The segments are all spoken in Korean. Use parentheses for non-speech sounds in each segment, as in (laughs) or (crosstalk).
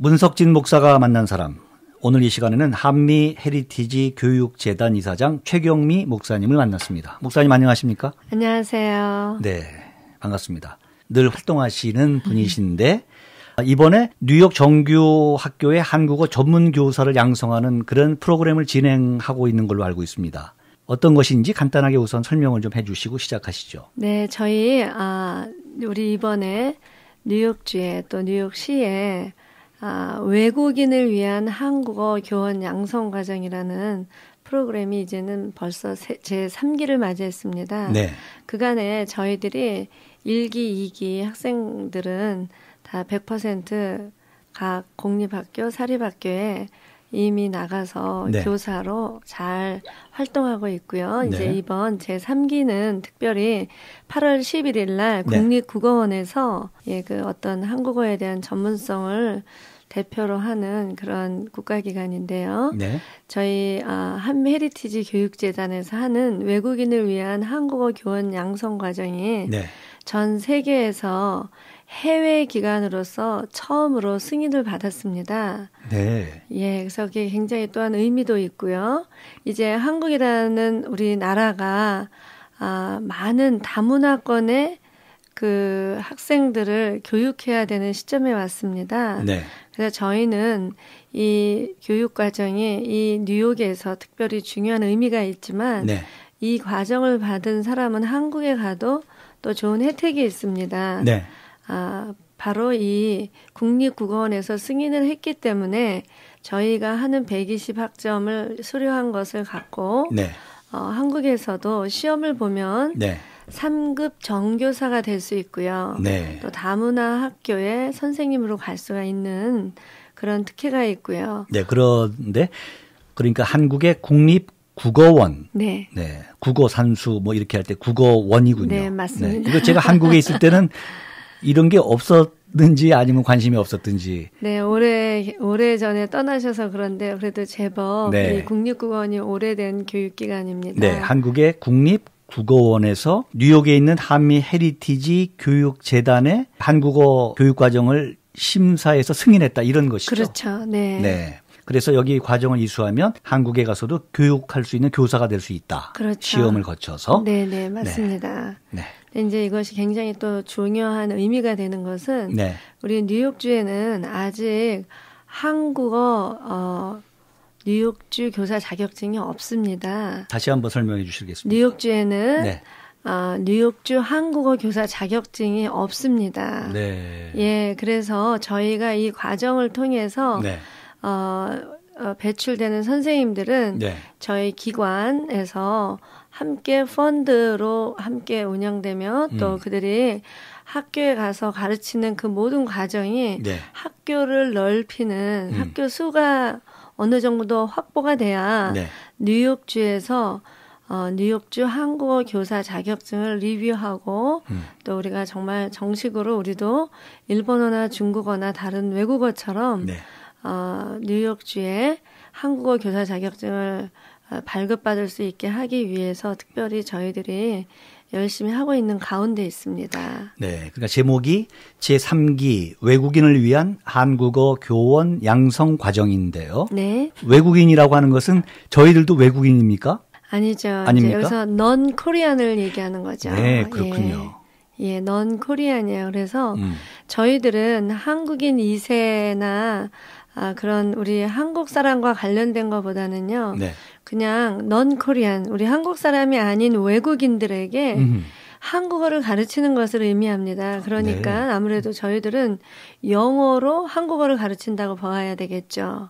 문석진 목사가 만난 사람. 오늘 이 시간에는 한미 헤리티지 교육재단 이사장 최경미 목사님을 만났습니다. 목사님 안녕하십니까? 안녕하세요. 네, 반갑습니다. 늘 활동하시는 분이신데 이번에 뉴욕 정규 학교의 한국어 전문 교사를 양성하는 그런 프로그램을 진행하고 있는 걸로 알고 있습니다. 어떤 것인지 간단하게 우선 설명을 좀 해주시고 시작하시죠. 네, 저희 아 우리 이번에 뉴욕주에 또 뉴욕시에 아, 외국인을 위한 한국어 교원 양성 과정이라는 프로그램이 이제는 벌써 제 3기를 맞이했습니다. 네. 그간에 저희들이 1기, 2기 학생들은 다 100%각 공립학교, 사립학교에 이미 나가서 네. 교사로 잘 활동하고 있고요. 이제 네. 이번 제 3기는 특별히 8월 11일 날 네. 국립국어원에서 예, 그 어떤 한국어에 대한 전문성을 대표로 하는 그런 국가기관인데요. 네. 저희 아, 한미 헤리티지 교육재단에서 하는 외국인을 위한 한국어 교원 양성 과정이 네. 전 세계에서 해외 기관으로서 처음으로 승인을 받았습니다. 네. 예, 그래서 그게 굉장히 또한 의미도 있고요. 이제 한국이라는 우리 나라가 아, 많은 다문화권의 그 학생들을 교육해야 되는 시점에 왔습니다. 네. 그래서 저희는 이 교육 과정이 이 뉴욕에서 특별히 중요한 의미가 있지만 네. 이 과정을 받은 사람은 한국에 가도 또 좋은 혜택이 있습니다. 네. 아, 바로 이 국립국어원에서 승인을 했기 때문에 저희가 하는 120학점을 수료한 것을 갖고 네. 어, 한국에서도 시험을 보면 네. 3급 정교사가 될 수 있고요. 네. 또 다문화 학교에 선생님으로 갈 수가 있는 그런 특혜가 있고요. 네. 그런데 그러니까 한국의 국립 국어원 네. 네. 국어 산수 뭐 이렇게 할 때 국어원이군요. 네, 맞습니다. 이거 제가 한국에 있을 때는 (laughs) 이런 게 없었는지 아니면 관심이 없었든지. 네, 오래 오래 전에 떠나셔서 그런데 그래도 제법 네. 이 국립국어원이 오래된 교육기관입니다. 네. 한국의 국립 국어원에서 뉴욕에 있는 한미 헤리티지 교육재단의 한국어 교육 과정을 심사해서 승인했다 이런 것이죠. 그렇죠. 네. 네. 그래서 여기 과정을 이수하면 한국에 가서도 교육할 수 있는 교사가 될 수 있다. 그렇죠. 시험을 거쳐서. 네, 네, 맞습니다. 네. 근데 이제 이것이 굉장히 또 중요한 의미가 되는 것은 네. 우리 뉴욕주에는 아직 한국어 어 뉴욕주 교사 자격증이 없습니다. 다시 한번 설명해 주시겠습니까? 뉴욕주에는 네. 아, 뉴욕주 한국어 교사 자격증이 없습니다. 네. 예, 그래서 저희가 이 과정을 통해서 네. 어, 어, 배출되는 선생님들은 네. 저희 기관에서 함께 펀드로 함께 운영되며 또 음. 그들이 학교에 가서 가르치는 그 모든 과정이 네. 학교를 넓히는 음. 학교 수가 어느 정도 확보가 돼야 네. 뉴욕주에서 어, 뉴욕주 한국어 교사 자격증을 리뷰하고 음. 또 우리가 정말 정식으로 우리도 일본어나 중국어나 다른 외국어처럼 네. 어, 뉴욕주에 한국어 교사 자격증을 어, 발급받을 수 있게 하기 위해서 특별히 저희들이 열심히 하고 있는 가운데 있습니다. 네. 그러니까 제목이 제3기 외국인을 위한 한국어 교원 양성 과정인데요. 네. 외국인이라고 하는 것은 저희들도 외국인입니까? 아니죠. 아닙니까? 여기서 넌 코리안을 얘기하는 거죠. 네, 그렇군요. 예, 예, 넌 코리안이에요. 그래서 음. 저희들은 한국인 2세나 아, 그런 우리 한국 사람과 관련된 것보다는요. 네. 그냥 넌 코리안, 우리 한국 사람이 아닌 외국인들에게 음. 한국어를 가르치는 것을 의미합니다. 그러니까 네. 아무래도 저희들은 영어로 한국어를 가르친다고 봐야 되겠죠.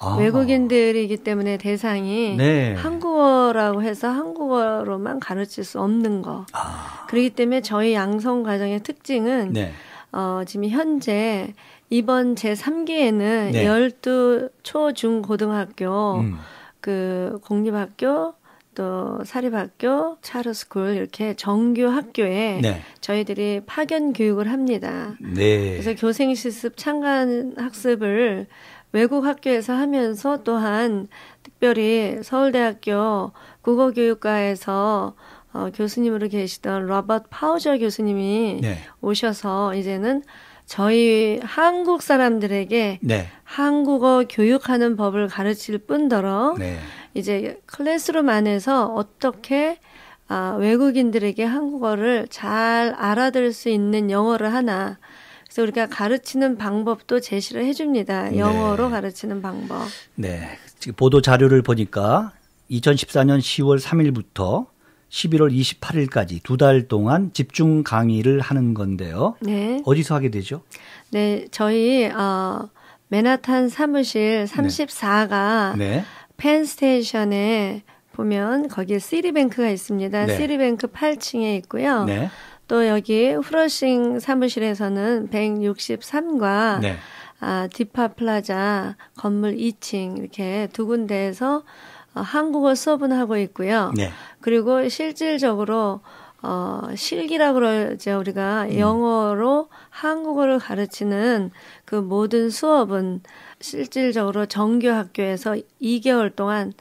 아. 외국인들이기 때문에 대상이 네. 한국어라고 해서 한국어로만 가르칠 수 없는 거. 아. 그렇기 때문에 저희 양성 과정의 특징은 네. 어, 지금 현재 이번 제 3기에는 네. 12 초, 중, 고등학교, 음. 그 공립학교, 또 사립학교, 차르스쿨 이렇게 정규 학교에 네. 저희들이 파견 교육을 합니다. 네. 그래서 교생 실습 창간 학습을 외국 학교에서 하면서 또한 특별히 서울대학교 국어교육과에서 어, 교수님으로 계시던 로버트 파우저 교수님이 네. 오셔서 이제는 저희 한국 사람들에게 네. 한국어 교육하는 법을 가르칠 뿐더러 네. 이제 클래스룸 안에서 어떻게 아, 외국인들에게 한국어를 잘 알아들을 수 있는 영어를 하나. 그래서 우리가 가르치는 방법도 제시를 해줍니다. 영어로 네. 가르치는 방법. 네. 지금 보도 자료를 보니까 2014년 10월 3일부터 11월 28일까지 두 달 동안 집중 강의를 하는 건데요. 네. 어디서 하게 되죠? 네, 저희 어 맨하탄 사무실 34가 네. 펜 스테이션에 보면 거기에 시리뱅크가 있습니다. 네. 시리뱅크 8층에 있고요. 네. 또 여기 후러싱 사무실에서는 163과 네. 아, 디파 플라자 건물 2층 이렇게 두 군데에서 어, 한국어 수업은 하고 있고요. 네. 그리고 실질적으로 어, 실기라고 그러죠. 우리가 영어로 한국어를 가르치는 그 모든 수업은 실질적으로 정규 학교에서 2개월 동안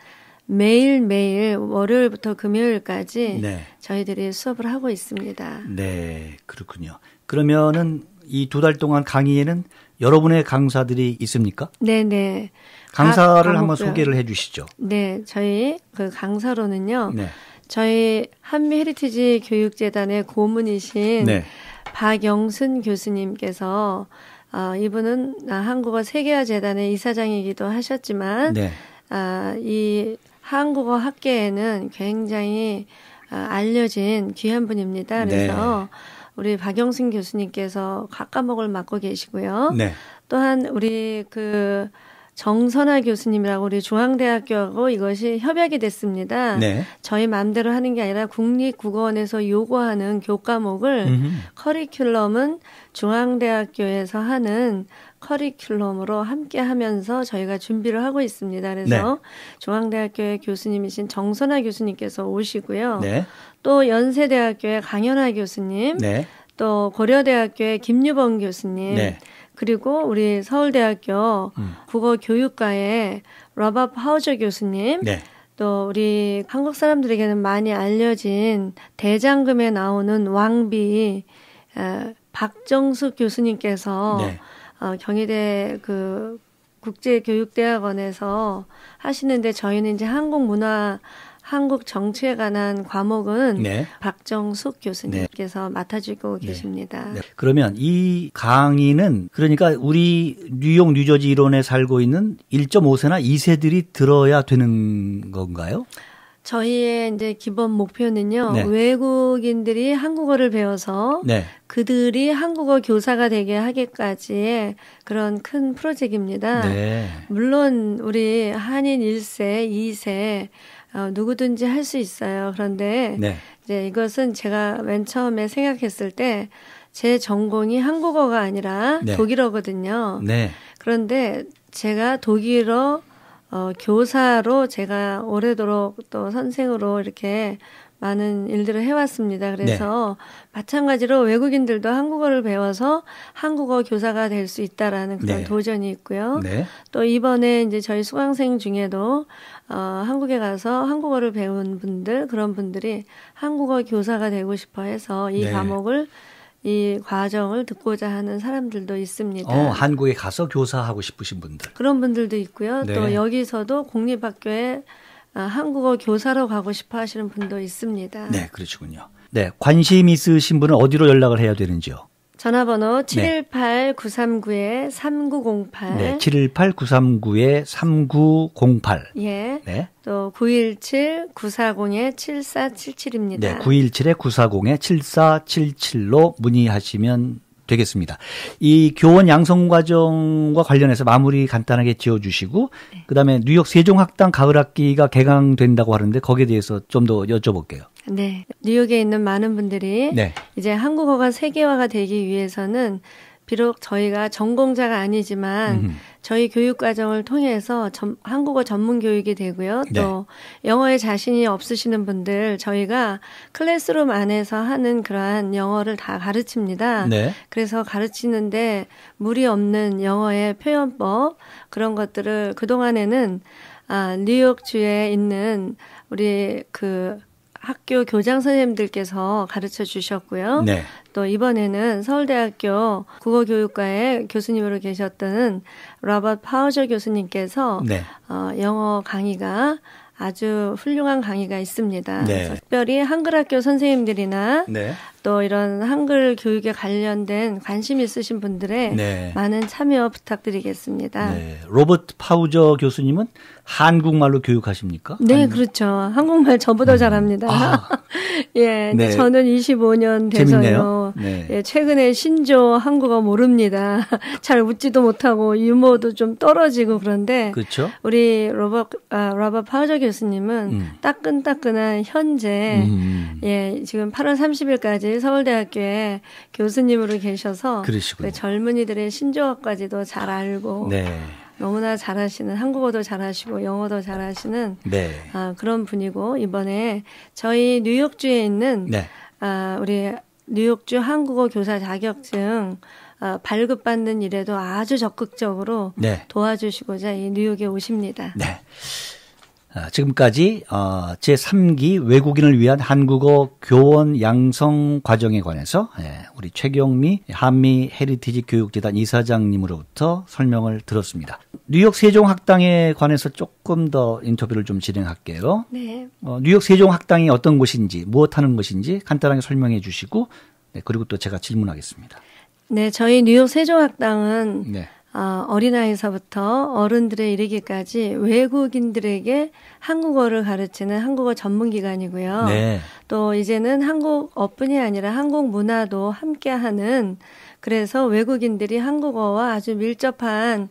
매일매일 월요일부터 금요일까지 네. 저희들이 수업을 하고 있습니다. 네. 그렇군요. 그러면은 이 두 달 동안 강의에는 여러분의 강사들이 있습니까? 네네. 강사를 각 한번 과목별- 소개를 해 주시죠. 네, 저희 그 강사로는요. 네. 저희 한미 헤리티지 교육재단의 고문이신 네. 박영순 교수님께서 어, 이분은 아, 한국어 세계화 재단의 이사장이기도 하셨지만 네. 아, 이 한국어 학계에는 굉장히 아, 알려진 귀한 분입니다. 그래서 우리 박영순 교수님께서 각 과목을 맡고 계시고요. 네. 또한 우리 그 정선아 교수님이라고 우리 중앙대학교하고 이것이 협약이 됐습니다. 네. 저희 마음대로 하는 게 아니라 국립국어원에서 요구하는 교과목을 음흠. 커리큘럼은 중앙대학교에서 하는 커리큘럼으로 함께 하면서 저희가 준비를 하고 있습니다. 그래서 네. 중앙대학교의 교수님이신 정선아 교수님께서 오시고요. 네. 또 연세대학교의 강연아 교수님, 네. 또 고려대학교의 김유범 교수님, 네. 그리고 우리 서울대학교 음. 국어교육과의 러버 파우저 교수님, 네. 또 우리 한국 사람들에게는 많이 알려진 대장금에 나오는 왕비 어, 박정숙 교수님께서 네. 어, 경희대 그 국제교육대학원에서 하시는데 저희는 이제 한국 문화 한국 정치에 관한 과목은 네. 박정숙 교수님께서 맡아주고 계십니다. 네. 그러면 이 강의는 그러니까 우리 뉴욕 뉴저지 일원에 살고 있는 1.5세나 2세들이 들어야 되는 건가요? 저희의 이제 기본 목표는요. 네. 외국인들이 한국어를 배워서 네. 그들이 한국어 교사가 되게 하기까지의 그런 큰 프로젝트입니다. 네. 물론 우리 한인 1세, 2세 어, 누구든지 할 수 있어요. 그런데 네. 이제 이것은 제가 맨 처음에 생각했을 때 제 전공이 한국어가 아니라 네. 독일어거든요. 네. 그런데 제가 독일어 어, 교사로 제가 오래도록 또 선생으로 이렇게 많은 일들을 해왔습니다. 그래서 마찬가지로 외국인들도 한국어를 배워서 한국어 교사가 될 수 있다라는 그런 네. 도전이 있고요. 네. 또 이번에 이제 저희 수강생 중에도 어, 한국에 가서 한국어를 배운 분들 그런 분들이 한국어 교사가 되고 싶어 해서 이 네. 과목을 이 과정을 듣고자 하는 사람들도 있습니다. 어, 한국에 가서 교사하고 싶으신 분들. 그런 분들도 있고요. 네. 또 여기서도 공립학교에 아, 한국어 교사로 가고 싶어 하시는 분도 있습니다. 네, 그러시군요. 네, 관심 있으신 분은 어디로 연락을 해야 되는지요? 전화번호 네. 718-939-3908. 네, 718-939의 3908. 예. 네. 또 917-940-7477입니다. 네, 917-940의 7477로 문의하시면 되겠습니다. 이 교원 양성 과정과 관련해서 마무리 간단하게 지어 주시고 네. 그다음에 뉴욕 세종학당 가을 학기가 개강된다고 하는데 거기에 대해서 좀 더 여쭤볼게요. 네. 뉴욕에 있는 많은 분들이 네. 이제 한국어가 세계화가 되기 위해서는 비록 저희가 전공자가 아니지만 음흠. 저희 교육 과정을 통해서 전- 한국어 전문 교육이 되고요. 또 영어에 자신이 없으시는 분들 저희가 클래스룸 안에서 하는 그러한 영어를 다 가르칩니다. 네. 그래서 가르치는데 무리 없는 영어의 표현법 그런 것들을 그 동안에는 아, 뉴욕 주에 있는 우리 그 학교 교장 선생님들께서 가르쳐 주셨고요. 네. 또 이번에는 서울대학교 국어교육과의 교수님으로 계셨던 로버트 파우저 교수님께서 네. 어, 영어 강의가 아주 훌륭한 강의가 있습니다. 네. 특별히 한글 학교 선생님들이나 네. 또 이런 한글 교육에 관련된 관심 있으신 분들의 네. 많은 참여 부탁드리겠습니다. 네, 네. 로버트 파우저 교수님은 한국말로 교육하십니까? 아니면- 그렇죠. 한국말 저보다 잘합니다. 아. (laughs) 예, 네. 저는 25년 재밌네요. 돼서요. 네. 예, 최근에 신조 한국어 모릅니다. (laughs) 잘 웃지도 못하고 유머도 좀 떨어지고 그런데 그렇죠. 우리 로버 아, 로버 파우저 교수님은 음. 따끈따끈한 현재 음. 예, 지금 8월 30일까지 서울대학교에 교수님으로 계셔서 그러시군요. 그 젊은이들의 신조어까지도 잘 알고 네. 너무나 잘하시는 한국어도 잘하시고 영어도 잘하시는 네. 아, 그런 분이고 이번에 저희 뉴욕주에 있는 네. 아, 우리 뉴욕주 한국어 교사 자격증 아, 발급받는 일에도 아주 적극적으로 네. 도와주시고자 이 뉴욕에 오십니다. 네. 아, 지금까지 어, 제3기 외국인을 위한 한국어 교원 양성 과정에 관해서 예, 우리 최경미 한미 헤리티지 교육재단 이사장님으로부터 설명을 들었습니다. 뉴욕 세종학당에 관해서 조금 더 인터뷰를 좀 진행할게요. 네. 어, 뉴욕 세종학당이 어떤 곳인지 무엇하는 것인지 간단하게 설명해 주시고 네, 그리고 또 제가 질문하겠습니다. 네, 저희 뉴욕 세종학당은 네. 어, 어린아이서부터 어른들에 이르기까지 외국인들에게 한국어를 가르치는 한국어 전문기관이고요. 네. 또 이제는 한국어뿐이 아니라 한국 문화도 함께하는 그래서 외국인들이 한국어와 아주 밀접한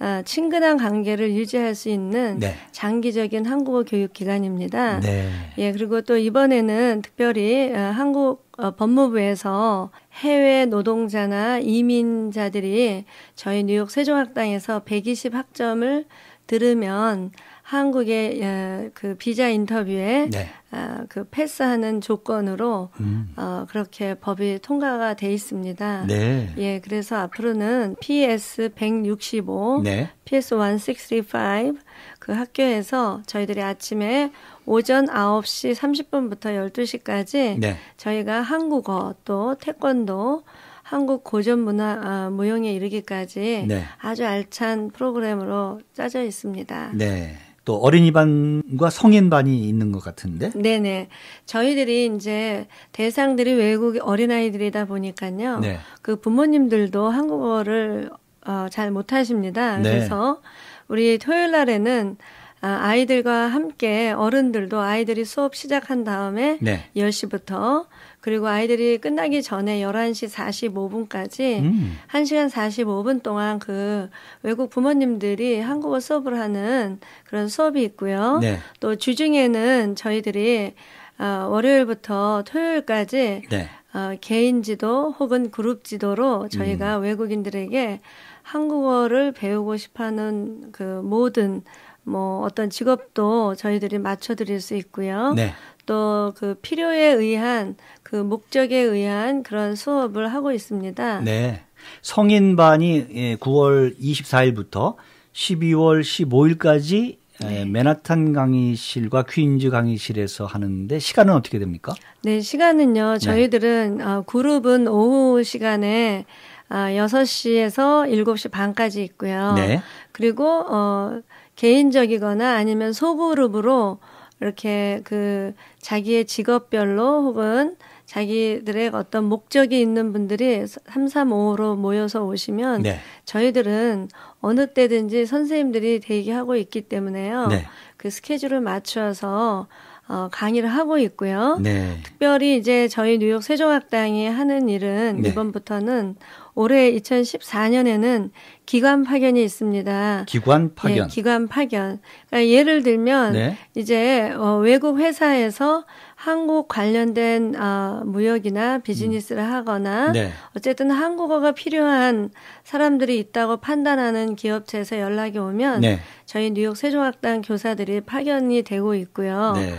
아, 친근한 관계를 유지할 수 있는 네. 장기적인 한국어 교육 기관입니다. 네. 예, 그리고 또 이번에는 특별히 어, 한국 어, 법무부에서 해외 노동자나 이민자들이 저희 뉴욕 세종학당에서 120학점을 들으면 한국의 어, 그 비자 인터뷰에 네. 아, 그 패스하는 조건으로 음. 어, 그렇게 법이 통과가 돼 있습니다. 네. 예, 그래서 앞으로는 PS 165, 네. PS 165 그 학교에서 저희들이 아침에 오전 9시 30분부터 12시까지 네. 저희가 한국어 또 태권도 한국 고전 문화 아, 무용에 이르기까지 네. 아주 알찬 프로그램으로 짜져 있습니다. 네. 또 어린이 반과 성인 반이 있는 것 같은데. 네네. 저희들이 이제 대상들이 외국 어린아이들이다 보니까요. 네. 그 부모님들도 한국어를 어, 잘 못하십니다. 네. 그래서 우리 토요일 날에는 아, 아이들과 함께 어른들도 아이들이 수업 시작한 다음에 네. 10시부터 그리고 아이들이 끝나기 전에 11시 45분까지 음. 1시간 45분 동안 그 외국 부모님들이 한국어 수업을 하는 그런 수업이 있고요. 네. 또 주중에는 저희들이 어, 월요일부터 토요일까지 네. 어, 개인 지도 혹은 그룹 지도로 저희가 음. 외국인들에게 한국어를 배우고 싶어 하는 그 모든 뭐 어떤 직업도 저희들이 맞춰드릴 수 있고요. 네. 또그 필요에 의한 그 목적에 의한 그런 수업을 하고 있습니다. 네. 성인반이 예, 9월 24일부터 12월 15일까지 예, 맨하탄 강의실과 퀸즈 강의실에서 하는데 시간은 어떻게 됩니까? 네, 시간은요. 저희들은 어, 그룹은 오후 시간에 아, 6시에서 7시 반까지 있고요. 네. 그리고 어 개인적이거나 아니면 소그룹으로 이렇게 그 자기의 직업별로 혹은 자기들의 어떤 목적이 있는 분들이 3, 3, 5로 모여서 오시면 네. 저희들은 어느 때든지 선생님들이 대기하고 있기 때문에요. 네. 그 스케줄을 맞추어서 어, 강의를 하고 있고요. 네. 특별히 이제 저희 뉴욕 세종학당이 하는 일은 네. 이번부터는 올해 2014년에는 기관 파견이 있습니다. 기관 파견. 예, 기관 파견. 그러니까 예를 들면 네. 이제 어, 외국 회사에서 한국 관련된 어, 무역이나 비즈니스를 하거나 네. 어쨌든 한국어가 필요한 사람들이 있다고 판단하는 기업체에서 연락이 오면 네. 저희 뉴욕 세종학당 교사들이 파견이 되고 있고요. 네.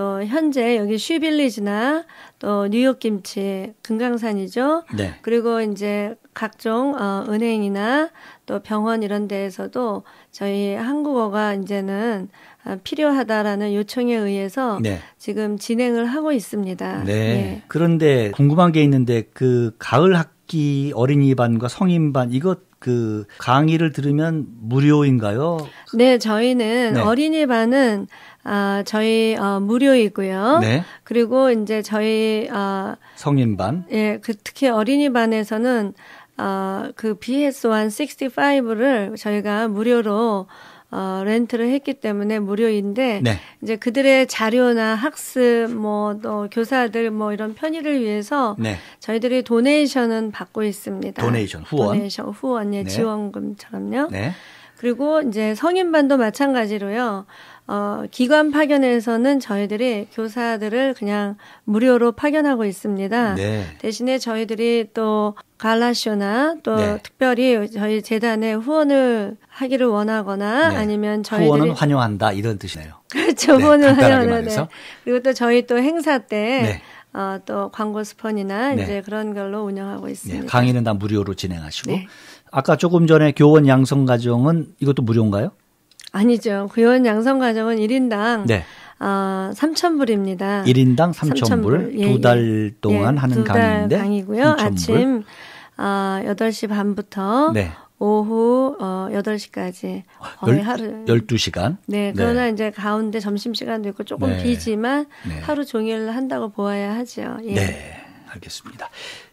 또 현재 여기 쉬빌리지나 또 뉴욕 김치 금강산이죠. 네. 그리고 이제 각종 어, 은행이나 또 병원 이런 데에서도 저희 한국어가 이제는 아, 필요하다라는 요청에 의해서 네. 지금 진행을 하고 있습니다. 네. 예. 그런데 궁금한 게 있는데 그 가을 학기 어린이반과 성인반 이것 그 강의를 들으면 무료인가요? 네, 저희는 네. 어린이반은 아, 저희 어, 무료이고요. 네. 그리고 이제 저희 아, 성인반. 예, 그 특히 어린이반에서는 어, 그 BS1 65를 저희가 무료로 어, 렌트를 했기 때문에 무료인데 네. 이제 그들의 자료나 학습 뭐 또 교사들 뭐 이런 편의를 위해서 네. 저희들이 도네이션은 받고 있습니다. 도네이션, 후원. 도네이션, 후원, 예, 네. 지원금처럼요. 네. 그리고 이제 성인반도 마찬가지로요. 어, 기관 파견에서는 저희들이 교사들을 그냥 무료로 파견하고 있습니다. 네. 대신에 저희들이 또 갈라쇼나 또 네. 특별히 저희 재단에 후원을 하기를 원하거나 네. 아니면 저희들이 후원은 환영한다 이런 뜻이네요. 그렇죠. 네, 후원을. 네. 그리고 또 저희 또 행사 때 네. 어, 또 광고 스폰이나 네. 이제 그런 걸로 운영하고 네, 있습니다. 강의는 다 무료로 진행하시고 네. 아까 조금 전에 교원 양성 과정은 이것도 무료인가요? 아니죠. 구현 양성 과정은 1인당 네. 어, 3,000불입니다. 1인당 3,000불 예, 두달 예. 동안 예, 하는 두달 강의인데 강의고요. 3,000불. 아침 어, 8시 반부터 네. 오후 어, 8시까지 거의 열, 하루 12시간. 네, 그러나 이제 가운데 점심 시간도 있고 조금 네. 비지만 네. 하루 종일 한다고 보아야 하죠. 예. 네, 알겠습니다.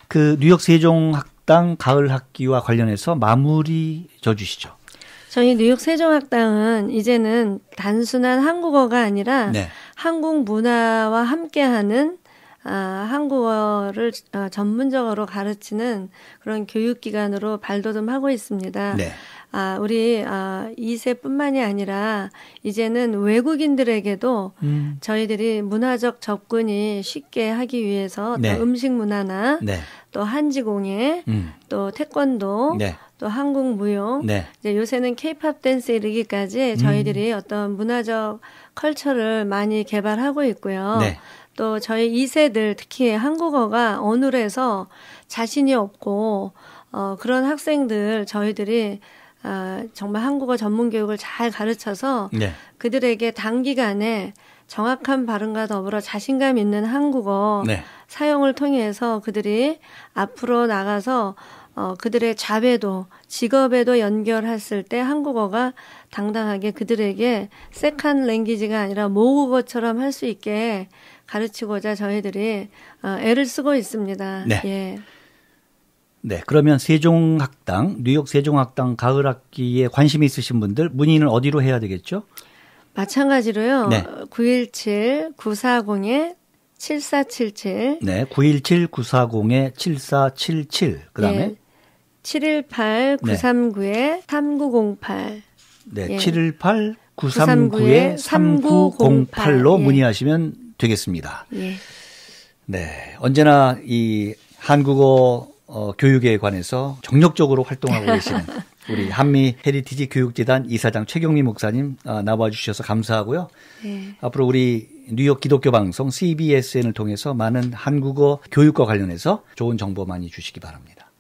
그 뉴욕 세종학당 가을 학기와 관련해서 마무리 줘 주시죠. 저희 뉴욕 세종학당은 이제는 단순한 한국어가 아니라 네. 한국 문화와 함께하는 아, 한국어를 어, 전문적으로 가르치는 그런 교육기관으로 발돋움하고 있습니다. 네. 아, 우리 아, 2세뿐만이 아니라 이제는 외국인들에게도 음. 저희들이 문화적 접근이 쉽게 하기 위해서 네. 또 음식 문화나 네. 또 한지공예, 음. 또 태권도, 네. 또 한국 무용, 네. 이제 요새는 케이팝 댄스에 이르기까지 음. 저희들이 어떤 문화적 컬처를 많이 개발하고 있고요. 네. 또 저희 2세들 특히 한국어가 어눌해서 자신이 없고 어, 그런 학생들 저희들이 아, 정말 한국어 전문 교육을 잘 가르쳐서 네. 그들에게 단기간에 정확한 발음과 더불어 자신감 있는 한국어 네. 사용을 통해서 그들이 앞으로 나가서 어, 그들의 자배도 직업에도 연결했을 때 한국어가 당당하게 그들에게 세컨 랭귀지가 아니라 모국어처럼 할 수 있게 가르치고자 저희들이 어, 애를 쓰고 있습니다. 네. 예. 네. 그러면 세종학당, 뉴욕 세종학당 가을 학기에 관심이 있으신 분들 문의는 어디로 해야 되겠죠? 마찬가지로요. 네. 917-940-7477 네. 917-940-7477. 그다음에 예. 718-939-3908 네. 예. 718 939에 3908로 문의하시면 되겠습니다. 예. 네. 언제나 이 한국어 어, 교육에 관해서 정력적으로 활동하고 계시는 (laughs) 우리 한미 헤리티지 교육재단 이사장 최경미 목사님 어, 나와 주셔서 감사하고요. 네. 앞으로 우리 뉴욕 기독교 방송 CBSN을 통해서 많은 한국어 교육과 관련해서 좋은 정보 많이 주시기 바랍